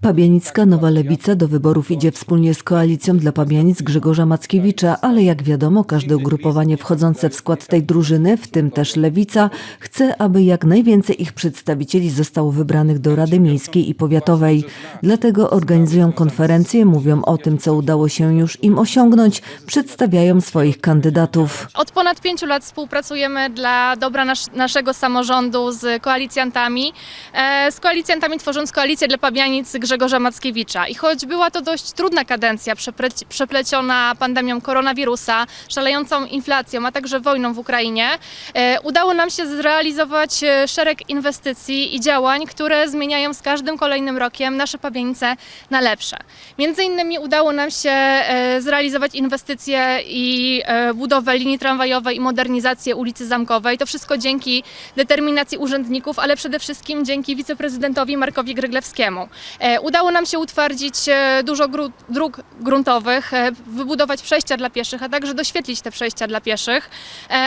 Pabianicka Nowa Lewica do wyborów idzie wspólnie z koalicją dla Pabianic Grzegorza Mackiewicza, ale jak wiadomo, każde ugrupowanie wchodzące w skład tej drużyny, w tym też Lewica, chce, aby jak najwięcej ich przedstawicieli zostało wybranych do Rady Miejskiej i Powiatowej. Dlatego organizują konferencje, mówią o tym, co udało się już im osiągnąć, przedstawiają swoich kandydatów. Od ponad pięciu lat współpracujemy dla dobra nasz, naszego samorządu z koalicjantami. E, z koalicjantami tworząc koalicję dla Pabianic Grzegorza Mackiewicza. I choć była to dość trudna kadencja, przeple- przepleciona pandemią koronawirusa, szalejącą inflacją, a także wojną w Ukrainie, e, udało nam się zrealizować e, szereg inwestycji i działań, które zmieniają z każdym kolejnym rokiem nasze Pabianice na lepsze. Między innymi udało nam się e, zrealizować inwestycje i budowę linii tramwajowej i modernizację ulicy Zamkowej. To wszystko dzięki determinacji urzędników, ale przede wszystkim dzięki wiceprezydentowi Markowi Gryglewskiemu. E, Udało nam się utwardzić e, dużo dróg gruntowych, e, wybudować przejścia dla pieszych, a także doświetlić te przejścia dla pieszych,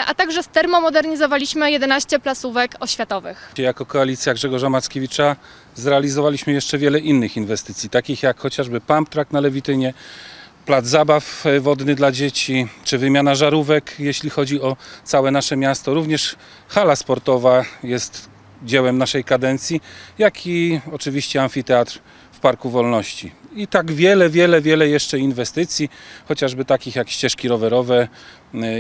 a także termomodernizowaliśmy 11 placówek oświatowych. Jako koalicja Grzegorza Mackiewicza zrealizowaliśmy jeszcze wiele innych inwestycji, takich jak chociażby pump track na Lewitynie, plac zabaw wodny dla dzieci, czy wymiana żarówek, jeśli chodzi o całe nasze miasto. Również hala sportowa jest dziełem naszej kadencji, jak i oczywiście amfiteatr w Parku Wolności. I tak wiele, wiele, wiele jeszcze inwestycji, chociażby takich jak ścieżki rowerowe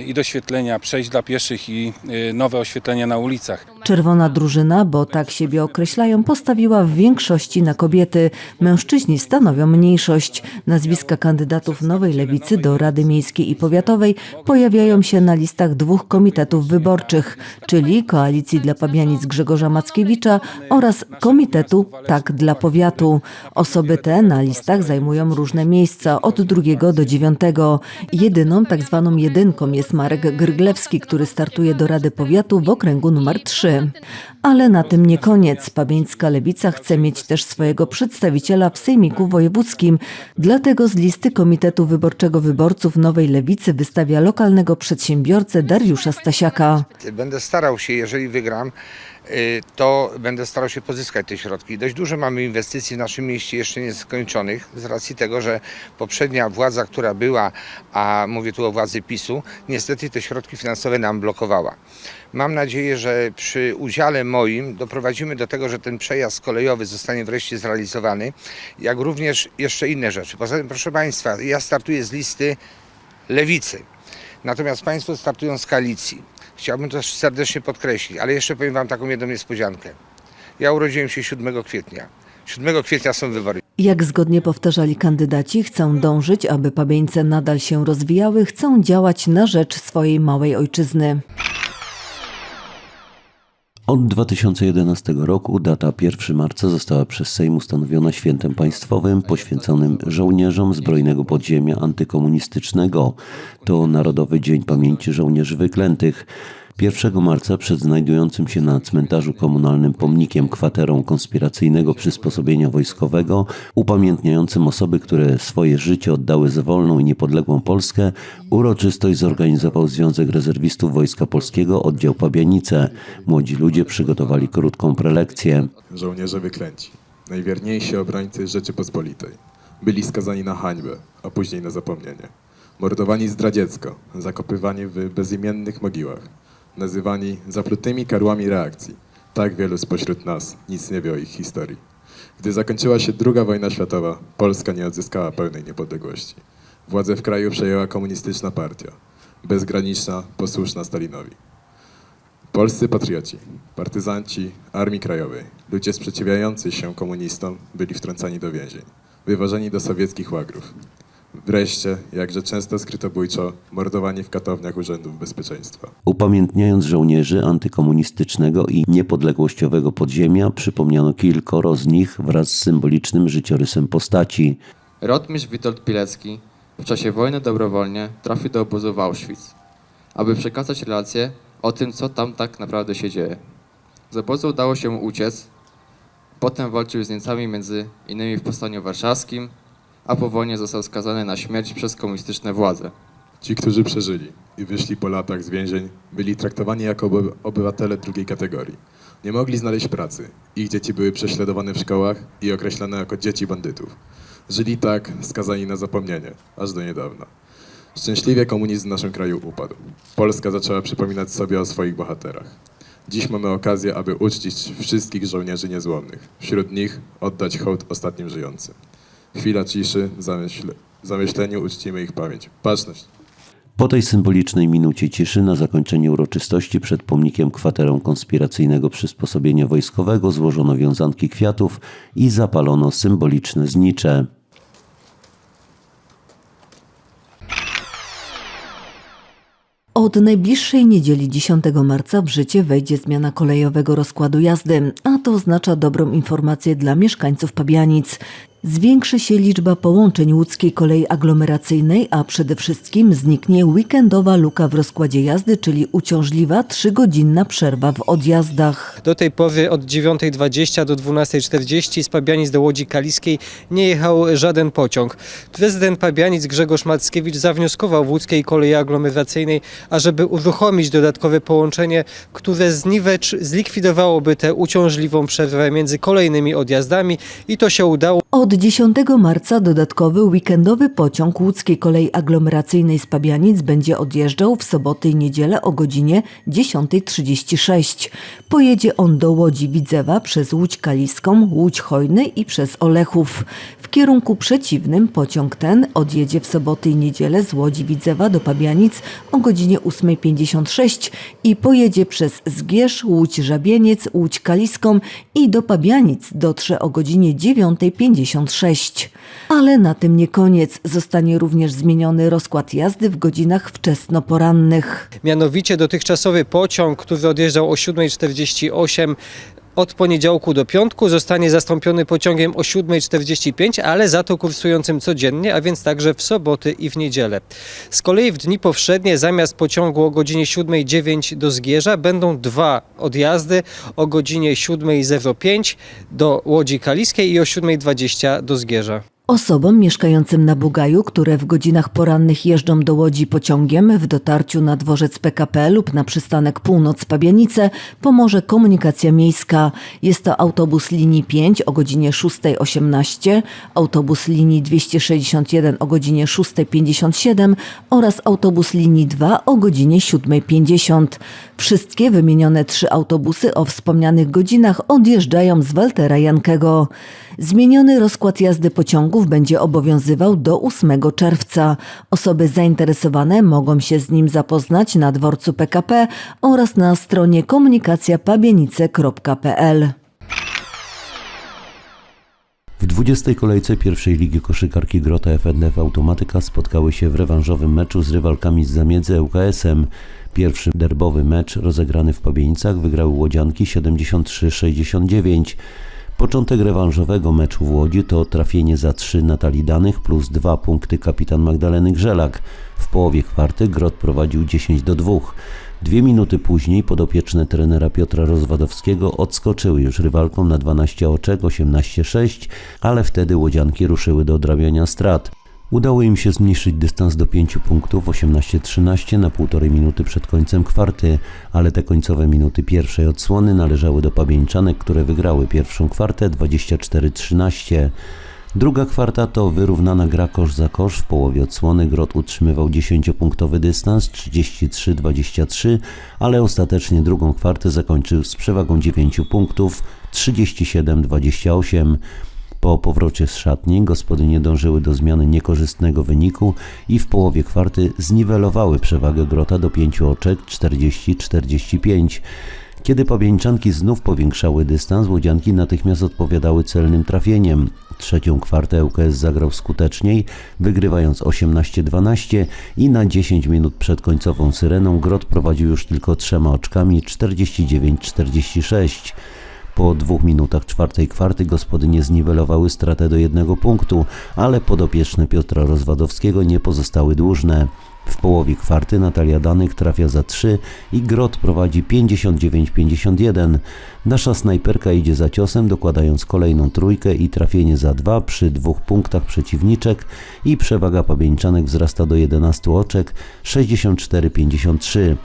i doświetlenia przejść dla pieszych i e, nowe oświetlenia na ulicach. Czerwona drużyna, bo tak siebie określają, postawiła w większości na kobiety. Mężczyźni stanowią mniejszość. Nazwiska kandydatów Nowej Lewicy do Rady Miejskiej i Powiatowej pojawiają się na listach dwóch komitetów wyborczych, czyli Koalicji dla Pabianic Grzegorza Mackiewicza oraz Komitetu Tak dla Powiatu. Osoby te na listach zajmują różne miejsca od drugiego do dziewiątego. Jedyną tak zwaną jedynką jest Marek Gryglewski, który startuje do Rady Powiatu w okręgu numer 3. Ale na tym nie koniec. Pabieńska Lewica chce mieć też swojego przedstawiciela w Sejmiku Wojewódzkim. Dlatego z listy Komitetu Wyborczego Wyborców Nowej Lewicy wystawia lokalnego przedsiębiorcę Dariusza Stasiaka. Będę starał się, jeżeli wygram, to będę starał się pozyskać te środki. Dość dużo mamy inwestycji w naszym mieście jeszcze nieskończonych z racji tego, że poprzednia władza, która była, a mówię tu o władzy PiSu, niestety te środki finansowe nam blokowała. Mam nadzieję, że przy udziale moim doprowadzimy do tego, że ten przejazd kolejowy zostanie wreszcie zrealizowany, jak również jeszcze inne rzeczy. Poza tym, proszę Państwa, ja startuję z listy lewicy. Natomiast Państwo startują z koalicji. Chciałbym to serdecznie podkreślić, ale jeszcze powiem Wam taką jedną niespodziankę. Ja urodziłem się 7 kwietnia. 7 kwietnia są wybory. Jak zgodnie powtarzali kandydaci, chcą dążyć, aby Pabieńce nadal się rozwijały, chcą działać na rzecz swojej małej ojczyzny. Od 2011 roku data 1 marca została przez Sejm ustanowiona świętem państwowym poświęconym żołnierzom zbrojnego podziemia antykomunistycznego. To Narodowy Dzień Pamięci Żołnierzy Wyklętych. 1 marca przed znajdującym się na cmentarzu komunalnym pomnikiem kwaterą konspiracyjnego przysposobienia wojskowego, upamiętniającym osoby, które swoje życie oddały za wolną i niepodległą Polskę, uroczystość zorganizował Związek Rezerwistów Wojska Polskiego oddział Pabianice. Młodzi ludzie przygotowali krótką prelekcję. Żołnierze wyklęci, najwierniejsi obrońcy Rzeczypospolitej, byli skazani na hańbę, a później na zapomnienie. Mordowani zdradziecko, zakopywani w bezimiennych mogiłach, nazywani zaplutymi karłami reakcji. Tak wielu spośród nas nic nie wie o ich historii. Gdy zakończyła się II wojna światowa, Polska nie odzyskała pełnej niepodległości. Władzę w kraju przejęła komunistyczna partia, bezgraniczna, posłuszna Stalinowi. Polscy patrioci, partyzanci Armii Krajowej, ludzie sprzeciwiający się komunistom byli wtrącani do więzień, wyważeni do sowieckich łagrów. Wreszcie, jakże często skrytobójczo, mordowani w katowniach Urzędów Bezpieczeństwa. Upamiętniając żołnierzy antykomunistycznego i niepodległościowego podziemia, przypomniano kilkoro z nich wraz z symbolicznym życiorysem postaci. Rotmistrz Witold Pilecki w czasie wojny dobrowolnie trafił do obozu w Auschwitz, aby przekazać relacje o tym, co tam tak naprawdę się dzieje. Z obozu udało się mu uciec, potem walczył z Niemcami między innymi w Powstaniu Warszawskim, a po wojnie został skazany na śmierć przez komunistyczne władze. Ci, którzy przeżyli i wyszli po latach z więzień, byli traktowani jako oby- obywatele drugiej kategorii. Nie mogli znaleźć pracy. Ich dzieci były prześladowane w szkołach i określane jako dzieci bandytów. Żyli tak, skazani na zapomnienie, aż do niedawna. Szczęśliwie komunizm w naszym kraju upadł. Polska zaczęła przypominać sobie o swoich bohaterach. Dziś mamy okazję, aby uczcić wszystkich żołnierzy niezłomnych. Wśród nich oddać hołd ostatnim żyjącym. Chwila ciszy, w zamyśleniu uczcimy ich pamięć. Baczność. Po tej symbolicznej minucie ciszy na zakończenie uroczystości przed pomnikiem kwaterą konspiracyjnego przysposobienia wojskowego złożono wiązanki kwiatów i zapalono symboliczne znicze. Od najbliższej niedzieli 10 marca w życie wejdzie zmiana kolejowego rozkładu jazdy, a to oznacza dobrą informację dla mieszkańców Pabianic. Zwiększy się liczba połączeń łódzkiej kolei aglomeracyjnej, a przede wszystkim zniknie weekendowa luka w rozkładzie jazdy, czyli uciążliwa trzygodzinna przerwa w odjazdach. Do tej pory od 9.20 do 12.40 z Pabianic do Łodzi Kaliskiej nie jechał żaden pociąg. Prezydent Pabianic Grzegorz Mackiewicz zawnioskował w łódzkiej kolei aglomeracyjnej, ażeby uruchomić dodatkowe połączenie, które zniwecz, zlikwidowałoby tę uciążliwą przerwę między kolejnymi odjazdami i to się udało. Od 10 marca dodatkowy weekendowy pociąg łódzkiej kolei aglomeracyjnej z Pabianic będzie odjeżdżał w soboty i niedzielę o godzinie 10.36. Pojedzie on do Łodzi Widzewa przez Łódź Kaliską, Łódź Hojny i przez Olechów. W kierunku przeciwnym pociąg ten odjedzie w soboty i niedzielę z Łodzi Widzewa do Pabianic o godzinie 8.56 i pojedzie przez Zgierz, Łódź Żabieniec, Łódź Kaliską i do Pabianic dotrze o godzinie 9.56. Ale na tym nie koniec. Zostanie również zmieniony rozkład jazdy w godzinach wczesnoporannych. Mianowicie dotychczasowy pociąg, który odjeżdżał o 7.48 od poniedziałku do piątku zostanie zastąpiony pociągiem o 7.45, ale za to kursującym codziennie, a więc także w soboty i w niedzielę. Z kolei w dni powszednie zamiast pociągu o godzinie 7.09 do Zgierza będą dwa odjazdy o godzinie 7.05 do Łodzi Kaliskiej i o 7.20 do Zgierza. Osobom mieszkającym na Bugaju, które w godzinach porannych jeżdżą do Łodzi pociągiem w dotarciu na dworzec PKP lub na przystanek Północ Pabianice pomoże komunikacja miejska. Jest to autobus linii 5 o godzinie 6.18, autobus linii 261 o godzinie 6.57 oraz autobus linii 2 o godzinie 7.50. Wszystkie wymienione trzy autobusy o wspomnianych godzinach odjeżdżają z Waltera Jankego. Zmieniony rozkład jazdy pociągów będzie obowiązywał do 8 czerwca. Osoby zainteresowane mogą się z nim zapoznać na dworcu PKP oraz na stronie komunikacja.pabienice.pl. W 20. kolejce pierwszej ligi koszykarki Grota FNF Automatyka spotkały się w rewanżowym meczu z rywalkami z zamiedzy ŁKS-em. Pierwszy derbowy mecz rozegrany w Pabienicach wygrały Łodzianki 73-69. Początek rewanżowego meczu w Łodzi to trafienie za 3 Natalii Danych plus 2 punkty kapitan Magdaleny Grzelak. W połowie kwarty Grot prowadził 10 do 2. Dwie minuty później podopieczne trenera Piotra Rozwadowskiego odskoczyły już rywalkom na 12 oczek 18-6, ale wtedy łodzianki ruszyły do odrabiania strat. Udało im się zmniejszyć dystans do 5 punktów 18-13 na półtorej minuty przed końcem kwarty, ale te końcowe minuty pierwszej odsłony należały do pabieńczanek, które wygrały pierwszą kwartę 24-13. Druga kwarta to wyrównana gra kosz za kosz. W połowie odsłony Grot utrzymywał 10-punktowy dystans 33-23, ale ostatecznie drugą kwartę zakończył z przewagą 9 punktów 37-28. Po powrocie z szatni gospodynie dążyły do zmiany niekorzystnego wyniku i w połowie kwarty zniwelowały przewagę Grota do 5 oczek 40-45. Kiedy pabieńczanki znów powiększały dystans, łodzianki natychmiast odpowiadały celnym trafieniem. Trzecią kwartę ŁKS zagrał skuteczniej, wygrywając 18-12 i na 10 minut przed końcową syreną Grot prowadził już tylko trzema oczkami 49-46. Po dwóch minutach czwartej kwarty gospodynie zniwelowały stratę do jednego punktu, ale podopieczne Piotra Rozwadowskiego nie pozostały dłużne. W połowie kwarty Natalia Danych trafia za 3 i Grot prowadzi 59-51. Nasza snajperka idzie za ciosem, dokładając kolejną trójkę i trafienie za 2 przy dwóch punktach przeciwniczek i przewaga pabieńczanek wzrasta do 11 oczek 64-53.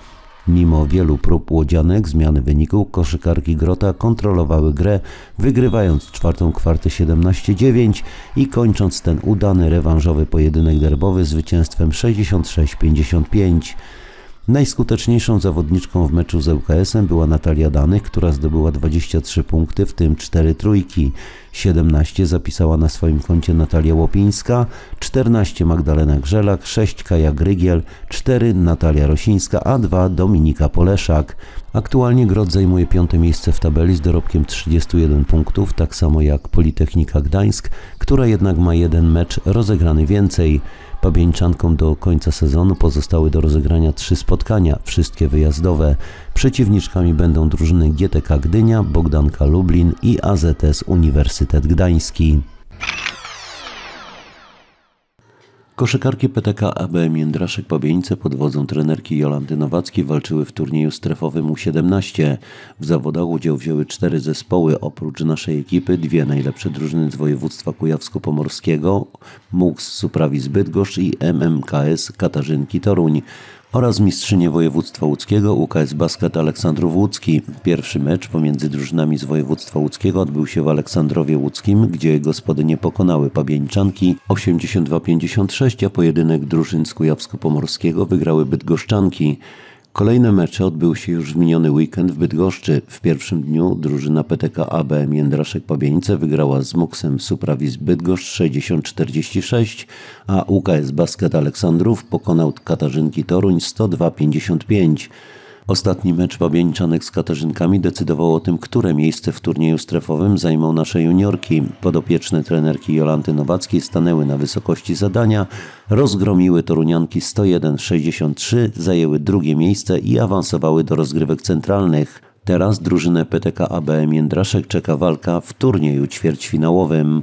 Mimo wielu prób łodzianek zmiany wyniku, koszykarki Grota kontrolowały grę, wygrywając czwartą kwartę 17-9 i kończąc ten udany rewanżowy pojedynek derbowy zwycięstwem 66-55. Najskuteczniejszą zawodniczką w meczu z ŁKS-em była Natalia Danych, która zdobyła 23 punkty, w tym 4 trójki. 17 zapisała na swoim koncie Natalia Łopińska, 14 Magdalena Grzelak, 6 Kaja Grygiel, 4 Natalia Rosińska, a 2 Dominika Poleszak. Aktualnie Grot zajmuje piąte miejsce w tabeli z dorobkiem 31 punktów, tak samo jak Politechnika Gdańsk, która jednak ma jeden mecz rozegrany więcej. Pabieńczankom do końca sezonu pozostały do rozegrania trzy spotkania, wszystkie wyjazdowe. Przeciwniczkami będą drużyny GTK Gdynia, Bogdanka Lublin i AZS Uniwersytet Gdański. Koszykarki PTK ABM Jędraszek Pabieńce pod wodzą trenerki Jolanty Nowackiej walczyły w turnieju strefowym U17. W zawodach udział wzięły cztery zespoły, oprócz naszej ekipy dwie najlepsze drużyny z województwa kujawsko-pomorskiego, MUX Suprawi Bydgoszcz i MMKS Katarzynki Toruń oraz mistrzynię województwa łódzkiego UKS Basket Aleksandrów Łódzki. Pierwszy mecz pomiędzy drużynami z województwa łódzkiego odbył się w Aleksandrowie Łódzkim, gdzie gospodynie pokonały pabieńczanki 82-56, a pojedynek drużyn z Kujawsko-Pomorskiego wygrały bydgoszczanki. Kolejne mecze odbyły się już w miniony weekend w Bydgoszczy. W pierwszym dniu drużyna PTK ABM Jędraszek Pabieńce wygrała z Muksem Supravis Bydgoszcz 60-46, a UKS Basket Aleksandrów pokonał Katarzynki Toruń 102-55. Ostatni mecz Pabieńczanek z Katarzynkami decydował o tym, które miejsce w turnieju strefowym zajmą nasze juniorki. Podopieczne trenerki Jolanty Nowackiej stanęły na wysokości zadania, rozgromiły Torunianki 101-63, zajęły drugie miejsce i awansowały do rozgrywek centralnych. Teraz drużynę PTK ABM Jędraszek czeka walka w turnieju ćwierćfinałowym.